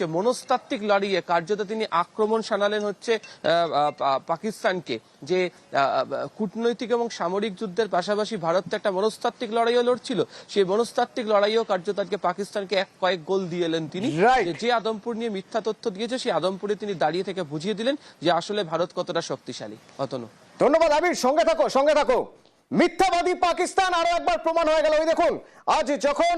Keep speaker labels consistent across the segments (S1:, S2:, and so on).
S1: হচ্ছে মনস্তাত্ত্বিক লড়াইয়ে কার্যত তিনি আক্রমণ শানালেন হচ্ছে পাকিস্তানকে। যে কূটনৈতিক এবং সামরিক যুদ্ধের পাশাপাশি ভারত তো একটা মনস্তাত্ত্বিক লড়াইও লড়ছিল। সেই মনস্তাত্ত্বিক লড়াইও কার্যত আজকে পাকিস্তানকে এক কয়েক গোল দিয়ে এলেন তিনি। যে আদমপুর নিয়ে মিথ্যা তথ্য দিয়েছে সেই আদমপুরে তিনি দাঁড়িয়ে থেকে বুঝিয়ে দিলেন যে আসলে ভারত কতটা শক্তিশালী। অতনু।
S2: ধন্যবাদ আবির সঙ্গে থাকো সঙ্গে থাকো। মিথ্যাবাদী পাকিস্তান আরও একবার প্রমাণ হয়ে গেল। ওই দেখুন, আজ যখন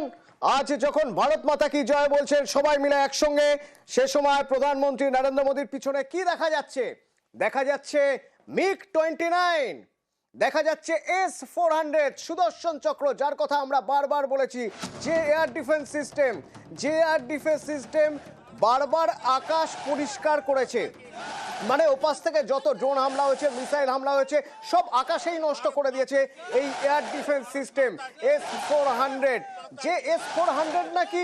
S2: আজ যখন ভারত মাতা কি জয় বলছেন সবাই মিলে একসঙ্গে, সে সময় প্রধানমন্ত্রী নরেন্দ্র মোদীর পিছনে কি দেখা যাচ্ছে? দেখা যাচ্ছে মিগ টোয়েন্টি নাইন, দেখা যাচ্ছে এস ফোর হান্ড্রেড, সুদর্শন চক্র, যার কথা আমরা বারবার বলেছি, যে এয়ার ডিফেন্স সিস্টেম, যে এয়ার ডিফেন্স সিস্টেম বারবার আকাশ পরিষ্কার করেছে। মানে ওপাশ থেকে যত ড্রোন হামলা হয়েছে, মিসাইল হামলা হয়েছে, সব আকাশেই নষ্ট করে দিয়েছে এই air defence system, S four hundred. যে এস ফোর হান্ড্রেড নাকি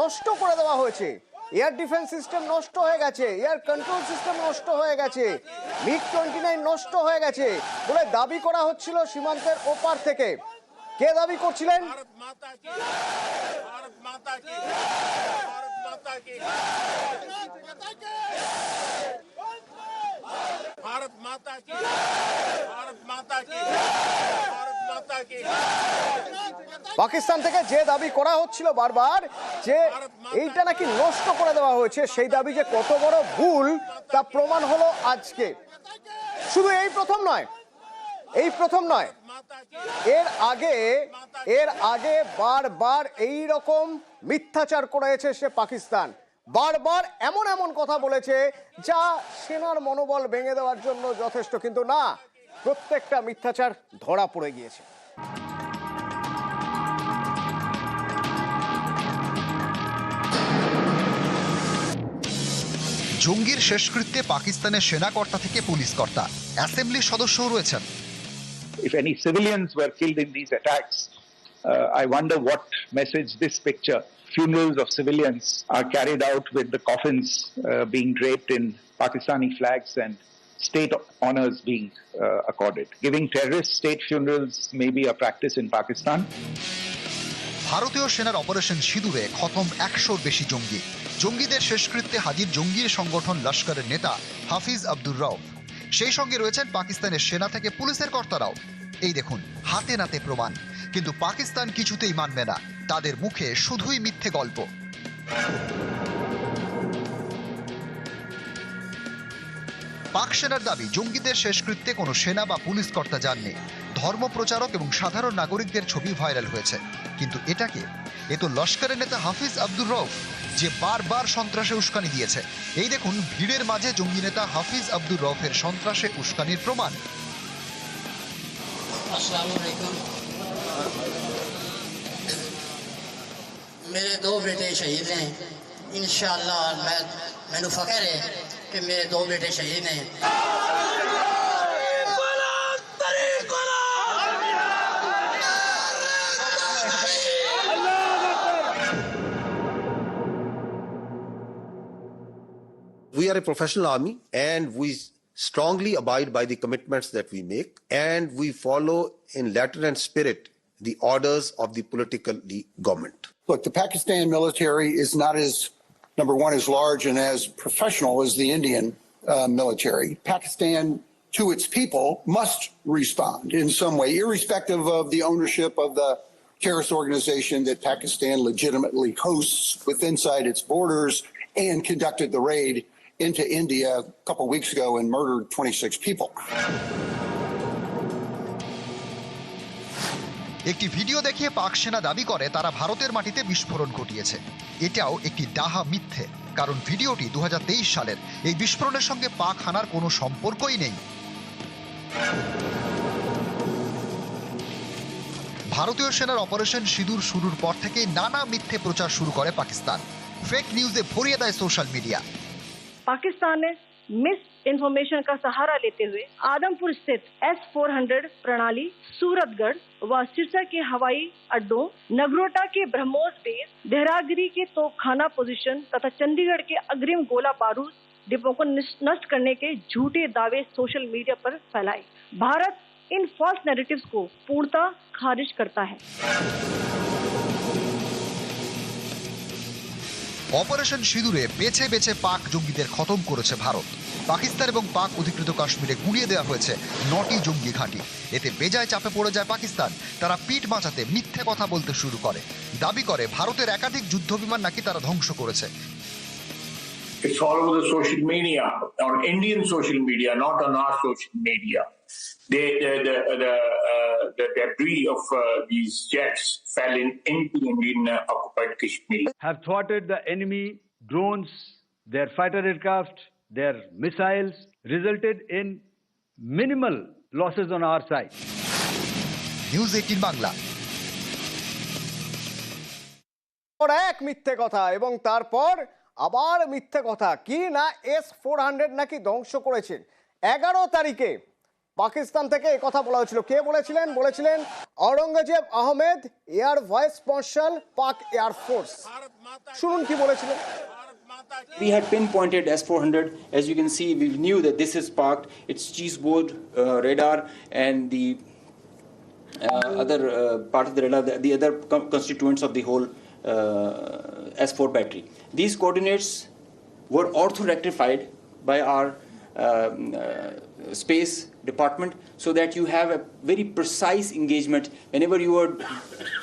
S2: নষ্ট করে দেওয়া হয়েছে। এয়ার ডিফেন্স সিস্টেম নষ্ট হয়ে গেছে, এয়ার কন্ট্রোল সিস্টেম নষ্ট হয়ে গেছে, মিগ টোয়েন্টি নাইন নষ্ট হয়ে গেছে বলে দাবি করা হচ্ছিল সীমান্তের ওপার থেকে। কে দাবি করছিলেন?
S3: माता की भारत माता की भारत माता की भारत माता की भारत माता की भारत माता की
S2: পাকিস্তান থেকে যে দাবি করা হচ্ছিল বারবার যে এইটা নাকি নষ্ট করে দেওয়া হয়েছে সেই দাবি যে কত বড় ভুল তা প্রমাণ হলো আজকে শুধু এই প্রথম নয় এই প্রথম নয়
S3: माता की
S2: এর আগে এর আগে বারবার এই রকম মিথ্যাচার করেছে সে পাকিস্তান। বারবার এমন এমন কথা বলেছে যা সেনার মনোবল ভেঙে দেওয়ার জন্য যথেষ্ট কিন্তু না প্রত্যেকটা মিথ্যাচার ধরা পড়ে গিয়েছে।
S4: জঙ্গির শেষকৃত্যে পাকিস্তানের সেনাকর্তা থেকে পুলিশ কর্তা অ্যাসেম্বলির সদস্যও রয়েছেন।
S5: If any civilians were killed in these attacks, I wonder what message this picture. Funerals of civilians are carried out with the coffins uh, being draped in Pakistani flags and state honors being uh, accorded. Giving terrorist state funerals may be a practice in Pakistan.
S4: ভারতীয় সেনার operation সিঁদুরে খতম একশোর বেশি জঙ্গি জঙ্গিদের শেষকৃত্যে হাজির জঙ্গির সংগঠন লস্করের নেতা হাফিজ আব্দুর রউফ সেই সঙ্গে রয়েছেন পাকিস্তানের সেনা থেকে পুলিশের কর্তারাও এই দেখুন হাতে নাতে প্রমাণ কিন্তু পাকিস্তান কিছুতেই মানবে না। তাদের মুখে শুধুই মিথ্যে গল্প। পাক সেনার দাবি, জঙ্গিদের শেষকৃত্যে কোনো সেনা বা পুলিশ কর্তা যাননি। ধর্মপ্রচারক এবং সাধারণ নাগরিকদের ছবি ভাইরাল হয়েছে। কিন্তু এটাকে এ তো লস্করের নেতা হাফিজ আব্দুর রউফ, যে বারবার সন্ত্রাসে উস্কানি দিয়েছে। এই দেখুন, ভিড়ের মাঝে জঙ্গি নেতা হাফিজ আব্দুর রউফের সন্ত্রাসে উস্কানির প্রমাণ।
S6: আসসালামু আলাইকুম। میرے دو بیٹے شہید ہیں انشاءاللہ میں میں فخر ہے کہ میرے دو بیٹے شہید ہیں
S7: We are a professional army and we strongly abide by the commitments that we make and we follow in letter and spirit the orders of the political government.
S8: Look, the Pakistan military is not as, number one, as large and as professional as the Indian uh, military. Pakistan, to its people, must respond in some way, irrespective of the ownership of the terrorist organization that Pakistan legitimately hosts with inside its borders and conducted the raid into India a couple weeks ago and murdered 26 people.
S4: একটি video দেখে পাক সেনা দাবি করে, তারা ভারতের মাটিতে বিস্ফোরণ ঘটিয়েছে। এটাও একটি ডাহা মিথ্যে, কারণ ভিডিওটি দু সালের। এই বিস্ফোরণের সঙ্গে পাক হানার কোনো সম্পর্কই নেই। ভারতীয় সেনার অপারেশন সিঁদুর শুরুর পর থেকে নানা মিথ্যে প্রচার শুরু করে পাকিস্তান। ফেক নিউজে ভরিয়ে দেয় সোশ্যাল মিডিয়া
S9: পাকিস্তানে मिस इन्फॉर्मेशन का सहारा लेते हुए आदमपुर स्थित एस 400 प्रणाली सूरतगढ़ व सिरसा के हवाई अड्डों, नगरोटा के ब्रह्मोस बेस, देहरागिरी के तोपखाना पोजीशन तथा चंडीगढ़ के अग्रिम गोला बारूद डिपो को नष्ट करने के झूठे दावे सोशल मीडिया पर फैलाए। भारत इन फॉल्स नैरेटिव्स को पूर्णतः खारिज करता है।
S4: অপারেশন সিঁদুরে বেছে বেছে পাক জঙ্গিদের খতম করেছে ভারত। পাকিস্তান এবং পাক অধিকৃত কাশ্মীরে গুড়িয়ে দেওয়া হয়েছে নটি জঙ্গি ঘাঁটি। এতে বেজায় চাপে পড়ে যায় পাকিস্তান। তারা পিঠ বাঁচাতে মিথ্যে কথা বলতে শুরু করে। দাবি করে ভারতের একাধিক যুদ্ধবিমান নাকি তারা ধ্বংস করেছে।
S3: It's all over the social media, on Indian social media, not on our social media. They, the the the, uh, the debris of uh, these jets fell in into Indian uh, occupied Kashmir.
S10: have thwarted the enemy drones, their fighter aircraft, their missiles, resulted in minimal losses on our side.
S4: News eighteen Bangla
S2: পর এক মিথ্যে কথা এবং তারপর আবার মিথ্যে কথা কি না এস ফোর হান্ড্রেড নাকি ধ্বংস করেছেন এগারো তারিখে পাকিস্তান থেকে এই কথা বলা হয়েছিল কে বলেছিলেন বলেছিলেন Aurangzeb Ahmed air vice marshal Pak air force শুনুন কি বলেছিলেন
S11: We had pinpointed S-400. As you can see, we knew that this is parked. It's cheeseboard uh, radar and the uh, other uh, part of the radar, the, the other constituents of the whole uh, S4 battery. These coordinates were ortho-rectified by our um, uh, space department so that you have a very precise engagement. Whenever you are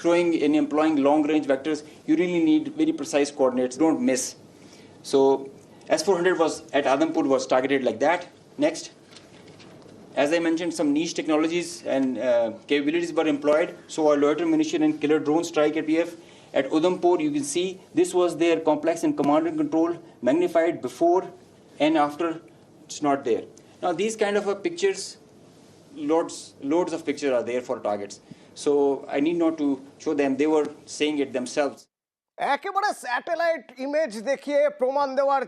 S11: throwing and employing long-range vectors, you really need very precise coordinates. Don't miss. So S400 was at Adampur was targeted like that. Next. As I mentioned, some niche technologies and uh, capabilities were employed. So our loiter munition and killer drone strike at PF. At Udhampur, you can see this was their complex and command and control magnified before and after. It's not there. Now these kind of uh, pictures, loads loads of pictures are there for targets. So I need not to show them. They were saying it themselves.
S2: একেবারে satellite image দেখিয়ে প্রমাণ দেওয়ার